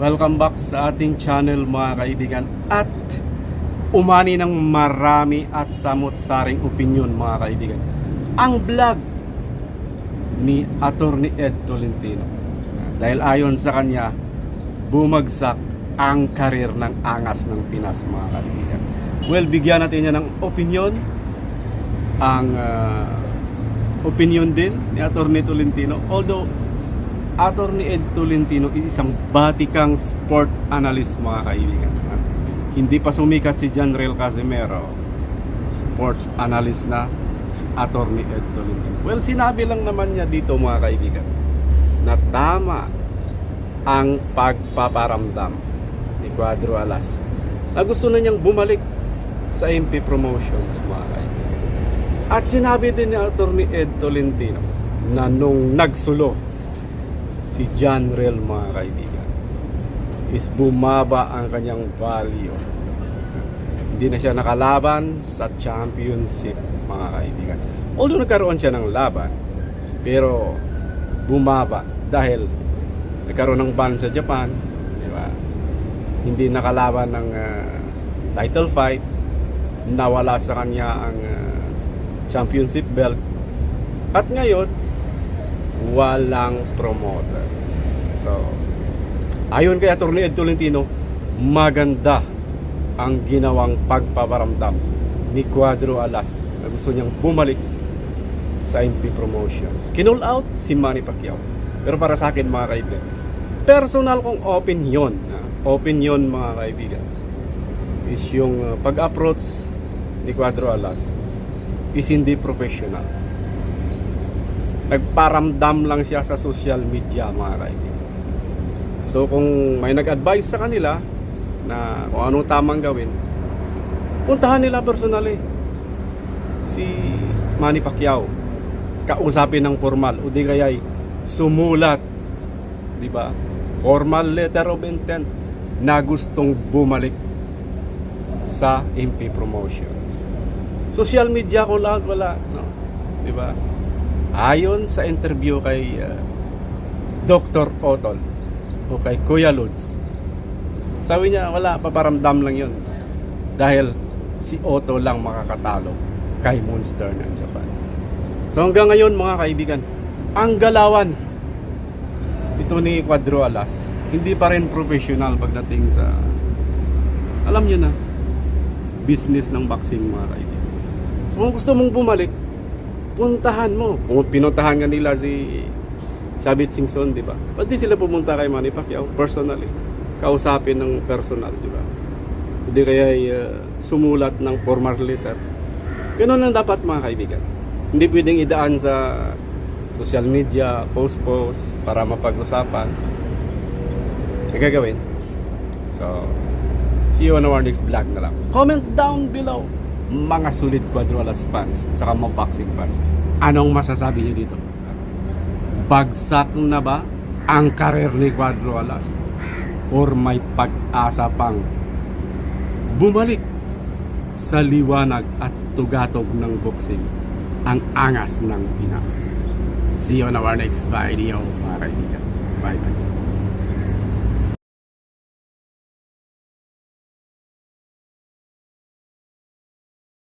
Welcome back sa ating channel mga kaibigan at umani ng marami at samot-saring opinion mga kaibigan. Ang vlog ni Attorney Ed Tolentino. Dahil ayon sa kanya, bumagsak ang karir ng angas ng Pinas mga kaibigan. Well, bigyan natin niya ng opinion ang ah, opinion din ni Attorney Tolentino. Although Attorney Ed Tolentino is isang batikang sport analyst mga kaibigan. Hindi pa sumikat si John Real Casimero. Sports analyst na si Attorney Ed Tolentino. Well, sinabi lang naman niya dito mga kaibigan na tama ang pagpaparamdam ni Cuadro Alas na gusto na niyang bumalik sa MP Promotions mga kaibigan. At sinabi din ni Attorney Ed Tolentino na nung nagsulo si John Real mga kaibigan. Is bumaba ang kanyang value. Hindi na siya nakalaban sa championship mga kaibigan. Although nagkaroon siya ng laban pero bumaba dahil nagkaroon ng ban sa Japan di ba? Hindi nakalaban ng ah, title fight. Nawala sa kanya ang ah, championship belt. At ngayon walang promoter. So, ayon kay Atty. Ed Tolentino, maganda ang ginawang pagpaparamdam ni Cuadro Alas na gusto niyang bumalik sa MP Promotions. Kinul out si Manny Pacquiao. Pero para sa akin mga kaibigan, personal kong opinion, opinion mga kaibigan, is yung ah, pag-approach ni Cuadro Alas is hindi professional nagparamdam lang siya sa social media mga kaibigan. So kung may nag-advise sa kanila na kung anong tamang gawin, puntahan nila personally si Manny Pacquiao. Kausapin ng formal o di kaya'y sumulat, di ba? Formal letter of intent na gustong bumalik sa MP Promotions. Social media ko lang wala, no? Di ba? Ayon sa interview kay uh, Dr. Otol o kay Kuya Lods, sabi niya wala, paparamdam lang yun. Dahil si Otto lang makakatalo kay Monster ng Japan. So hanggang ngayon mga kaibigan, ang galawan ito ni Quadro Alas, hindi pa rin professional pagdating sa alam niyo na business ng boxing mga kaibigan. So kung gusto mong bumalik, puntahan mo. Pinuntahan nga nila si Chavit Singson, di ba? Ba't di sila pumunta kay Manny Pacquiao personally? Kausapin ng personal, di ba? Hindi kaya uh, sumulat ng formal letter. Ganun ang dapat mga kaibigan. Hindi pwedeng idaan sa social media, post-post para mapag-usapan. Ang gagawin. So, see you on our next vlog na lang. Comment down below mga sulit Quadrolas fans at saka mga boxing fans. Anong masasabi niyo dito? Bagsak na ba ang karir ni Quadrolas? Or may pag-asa pang bumalik sa liwanag at tugatog ng boxing ang angas ng Pinas? See you on our next video mga kaibigan. Bye bye.